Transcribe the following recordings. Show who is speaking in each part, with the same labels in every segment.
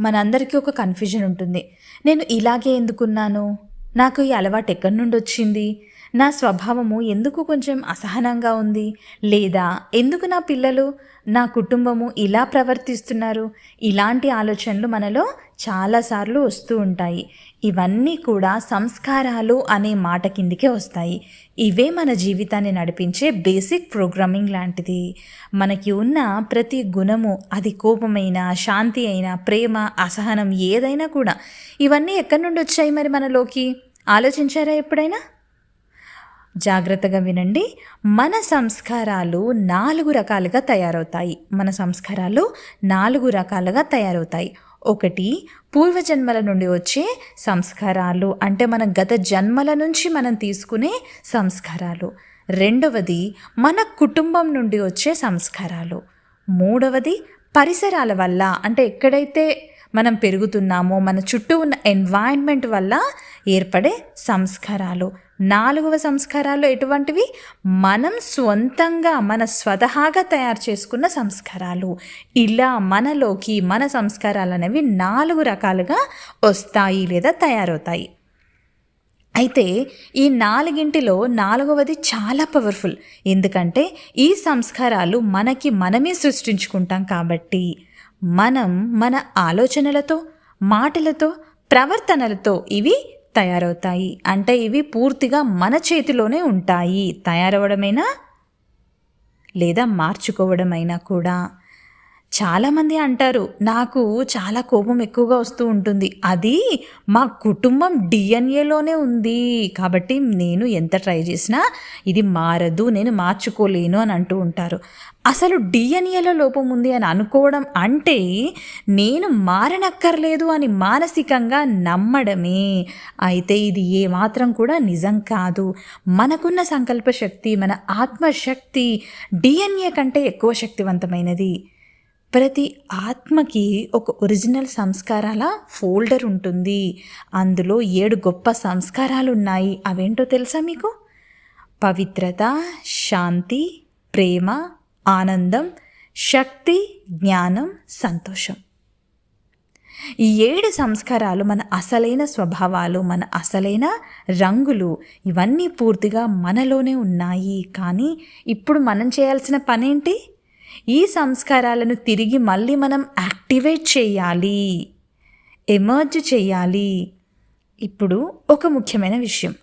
Speaker 1: మనందరికీ ఒక కన్ఫ్యూజన్ ఉంటుంది. నేను ఇలాగే ఎందుకున్నాను? నాకు ఈ అలవాటు ఎక్కడి నుండి వచ్చింది? నా స్వభావము ఎందుకు కొంచెం అసహనంగా ఉంది? లేదా ఎందుకు నా పిల్లలు నా కుటుంబము ఇలా ప్రవర్తిస్తున్నారు? ఇలాంటి ఆలోచనలు మనలో చాలాసార్లు వస్తూ ఉంటాయి. ఇవన్నీ కూడా సంస్కారాలు అనే మాట కిందికే వస్తాయి. ఇవే మన జీవితాన్ని నడిపించే బేసిక్ ప్రోగ్రామింగ్ లాంటిది. మనకి ఉన్న ప్రతి గుణము అది కోపమైన శాంతి అయినా ప్రేమ అసహనం ఏదైనా కూడా ఇవన్నీ ఎక్కడి నుండి వచ్చాయి మరి మనలోకి? ఆలోచించారా ఎప్పుడైనా? జాగ్రత్తగా వినండి. మన సంస్కారాలు నాలుగు రకాలుగా తయారవుతాయి. మన సంస్కారాలు నాలుగు రకాలుగా తయారవుతాయి. ఒకటి పూర్వజన్మల నుండి వచ్చే సంస్కారాలు అంటే మన గత జన్మల నుంచి మనం తీసుకునే సంస్కారాలు. రెండవది మన కుటుంబం నుండి వచ్చే సంస్కారాలు. మూడవది పరిసరాల వల్ల అంటే ఎక్కడైతే మనం పెరుగుతున్నామో మన చుట్టూ ఉన్న ఎన్వైర్న్మెంట్ వల్ల ఏర్పడే సంస్కారాలు. నాలుగవ సంస్కారాలు ఎటువంటివి? మనం స్వంతంగా మన స్వతహాగా తయారు చేసుకున్న సంస్కారాలు. ఇలా మనలోకి మన సంస్కారాలు అనేవి నాలుగు రకాలుగా వస్తాయి లేదా తయారవుతాయి. అయితే ఈ నాలుగింటిలో నాలుగవది చాలా పవర్ఫుల్ ఎందుకంటే ఈ సంస్కారాలు మనకి మనమే సృష్టించుకుంటాం కాబట్టి. మనం మన ఆలోచనలతో మాటలతో ప్రవర్తనలతో ఇవి తయారవుతాయి. అంటే ఇవి పూర్తిగా మన చేతిలోనే ఉంటాయి. తయారవడమైనా? లేదా మార్చుకోవడమైనా కూడా. చాలామంది అంటారు నాకు చాలా కోపం ఎక్కువగా వస్తూ ఉంటుంది. అది మా కుటుంబం డిఎన్ఏలోనే ఉంది. కాబట్టి నేను ఎంత ట్రై చేసినా ఇది మారదు నేను మార్చుకోలేను అని అంటూ ఉంటారు. అసలు డిఎన్ఏలో లోపం ఉంది అని అనుకోవడం అంటే నేను మారనక్కర్లేదు అని మానసికంగా నమ్మడమే. అయితే ఇది ఏమాత్రం కూడా నిజం కాదు. మనకున్న సంకల్ప శక్తి మన ఆత్మశక్తి డిఎన్ఏ కంటే ఎక్కువ శక్తివంతమైనది. ప్రతి ఆత్మకి ఒక ఒరిజినల్ సంస్కారాల ఫోల్డర్ ఉంటుంది. అందులో ఏడు గొప్ప సంస్కారాలు ఉన్నాయి అవేంటో తెలుసా మీకు? పవిత్రత శాంతి ప్రేమ ఆనందం శక్తి జ్ఞానం సంతోషం. ఈ ఏడు సంస్కారాలు మన అసలైన స్వభావాలు మన అసలైన రంగులు ఇవన్నీ పూర్తిగా మనలోనే ఉన్నాయి. కానీ ఇప్పుడు మనం చేయాల్సిన పనేంటి? ఈ సంస్కారాలను తిరిగి మళ్ళీ మనం యాక్టివేట్ చేయాలి. ఎమర్జ్ చేయాలి. ఇప్పుడు ఒక ముఖ్యమైన విషయం.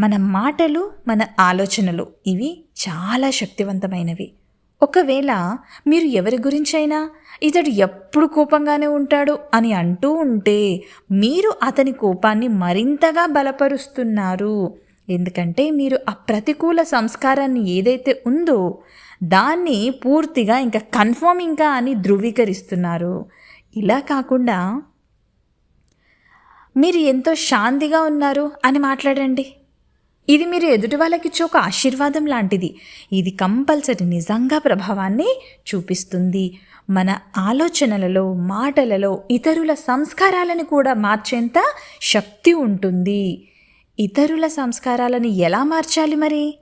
Speaker 1: మన మాటలు మన ఆలోచనలు ఇవి చాలా శక్తివంతమైనవి. ఒకవేళ మీరు ఎవరి గురించైనా ఇతడు ఎప్పుడు కోపంగానే ఉంటాడు అని అంటూ ఉంటే మీరు అతని కోపాన్ని మరింతగా బలపరుస్తున్నారు. ఎందుకంటే మీరు ఆ ప్రతికూల సంస్కారాన్ని ఏదైతే ఉందో దాన్ని పూర్తిగా ఇంకా కన్ఫర్మ్ ఇంకా అని ధృవీకరిస్తున్నారు. ఇలా కాకుండా మీరు ఎంతో శాంతిగా ఉన్నారు అని మాట్లాడండి. ఇది మీరు ఎదుటి వాళ్ళకి ఇచ్చే ఒక ఆశీర్వాదం లాంటిది. ఇది కంపల్సరీ నిజంగా ప్రభావాన్ని చూపిస్తుంది. మన ఆలోచనలలో మాటలలో ఇతరుల సంస్కారాలను కూడా మార్చేంత శక్తి ఉంటుంది. ఇతరుల సంస్కారాలను ఎలా మార్చాలి మరి?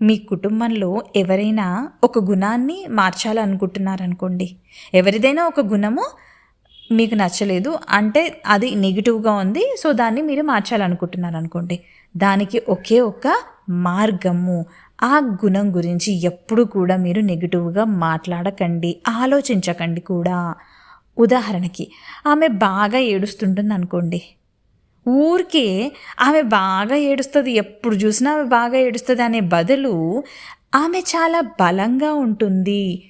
Speaker 1: మీ కుటుంబంలో ఎవరైనా ఒక గుణాన్ని మార్చాలనుకుంటున్నారనుకోండి ఎవరిదైనా ఒక గుణము మీకు నచ్చలేదు అంటే అది నెగిటివ్గా ఉంది సో దాన్ని మీరు మార్చాలనుకుంటున్నారు అనుకోండి దానికి ఒకే ఒక మార్గము. ఆ గుణం గురించి ఎప్పుడు కూడా మీరు నెగిటివ్గా మాట్లాడకండి ఆలోచించకండి కూడా. ఉదాహరణకి ఆమె బాగా ఏడుస్తుంటుంది అనుకోండి ఊరికే ఆమె బాగా ఏడుస్తుంది. ఎప్పుడు చూసినా ఆమె బాగా ఏడుస్తుంది అనే బదులు ఆమె చాలా బలంగా ఉంటుంది.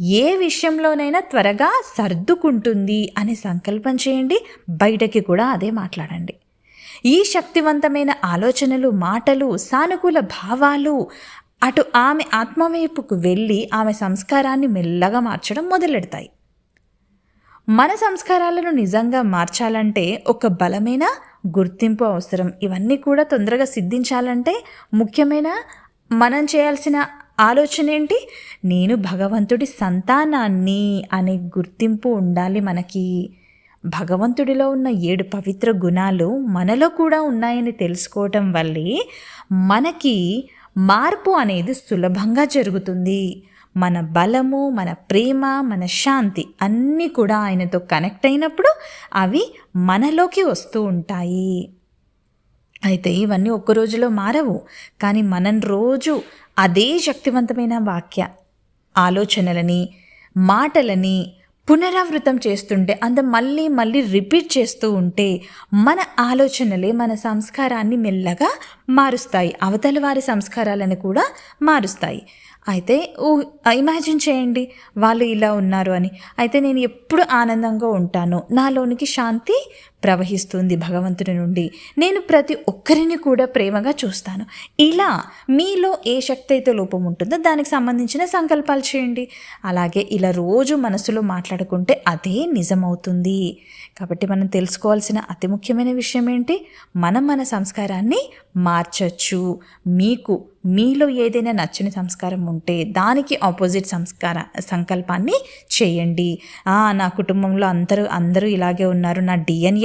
Speaker 1: ఏ విషయంలోనైనా త్వరగా సర్దుకుంటుంది అనే సంకల్పం చేయండి. బయటకి కూడా అదే మాట్లాడండి. ఈ శక్తివంతమైన ఆలోచనలు మాటలు సానుకూల భావాలు అటు ఆమె ఆత్మవైపుకు వెళ్ళి ఆమె సంస్కారాన్ని మెల్లగా మార్చడం మొదలెడతాయి. మన సంస్కారాలను నిజంగా మార్చాలంటే ఒక బలమైన గుర్తింపు అవసరం. ఇవన్నీ కూడా తొందరగా సిద్ధించాలంటే ముఖ్యమైన మనం చేయాల్సిన ఆలోచన ఏంటి? నేను భగవంతుడి సంతానాన్ని అనే గుర్తింపు ఉండాలి మనకి. భగవంతుడిలో ఉన్న ఏడు పవిత్ర గుణాలు మనలో కూడా ఉన్నాయని తెలుసుకోవటం వల్లే మనకి మార్పు అనేది సులభంగా జరుగుతుంది. మన బలము మన ప్రేమ మన శాంతి అన్నీ కూడా ఆయనతో కనెక్ట్ అయినప్పుడు అవి మనలోకి వస్తూ ఉంటాయి. అయితే ఇవన్నీ ఒక్క రోజులో మారవు. కానీ మనం రోజు అదే శక్తివంతమైన వాక్య ఆలోచనలని మాటలని పునరావృతం చేస్తుంటే అంత మళ్ళీ మళ్ళీ రిపీట్ చేస్తూ ఉంటే మన ఆలోచనలే మన సంస్కారాన్ని మెల్లగా మారుస్తాయి. అవతల వారి సంస్కారాలను కూడా మారుస్తాయి. అయితే ఇమాజిన్ చేయండి వాళ్ళు ఇలా ఉన్నారు అని. అయితే నేను ఎప్పుడు ఆనందంగా ఉంటాను. నాలోనికి శాంతి ప్రవహిస్తుంది భగవంతుడి నుండి. నేను ప్రతి ఒక్కరిని కూడా ప్రేమగా చూస్తాను. ఇలా మీలో ఏ శక్తి అయితే లోపం ఉంటుందో దానికి సంబంధించిన సంకల్పాలు చేయండి. అలాగే ఇలా రోజు మనసులో మాట్లాడుకుంటే అదే నిజమవుతుంది. కాబట్టి మనం తెలుసుకోవాల్సిన అతి ముఖ్యమైన విషయం ఏంటి? మనం మన సంస్కారాన్ని మార్చచ్చు. మీకు మీలో ఏదైనా నచ్చని సంస్కారం ఉంటే దానికి ఆపోజిట్ సంస్కార సంకల్పాన్ని చేయండి. నా కుటుంబంలో అందరూ అందరూ ఇలాగే ఉన్నారు. నా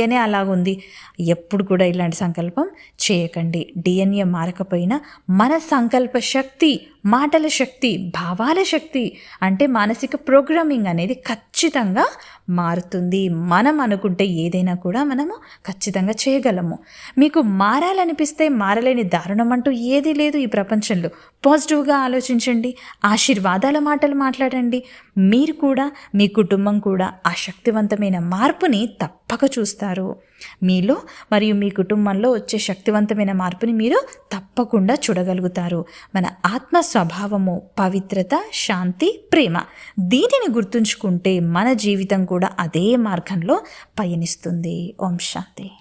Speaker 1: డిఎన్ఏనే అలాగుంది. ఎప్పుడు కూడా ఇలాంటి సంకల్పం చేయకండి. డిఎన్ఏ మారకపోయినా మన సంకల్ప శక్తి మాటల శక్తి భావాల శక్తి అంటే మానసిక ప్రోగ్రామింగ్ అనేది ఖచ్చితంగా మారుతుంది. మనం అనుకుంటే ఏదైనా కూడా మనము ఖచ్చితంగా చేయగలము. మీకు మారాలనిపిస్తే మారలేని దారుణం అంటూ ఏదీ లేదు ఈ ప్రపంచంలో. పాజిటివ్గా ఆలోచించండి ఆశీర్వాదాల మాటలు మాట్లాడండి. మీరు కూడా మీ కుటుంబం కూడా ఆ శక్తివంతమైన మార్పుని తప్పక చూస్తారు. మీలో మరియు మీ కుటుంబంలో వచ్చే శక్తివంతమైన మార్పుని మీరు తప్పకుండా చూడగలుగుతారు. మన ఆత్మ స్వభావము పవిత్రత శాంతి ప్రేమ దీనిని గుర్తుంచుకుంటే మన జీవితం కూడా అదే మార్గంలో పయనిస్తుంది. ఓం శాంతి.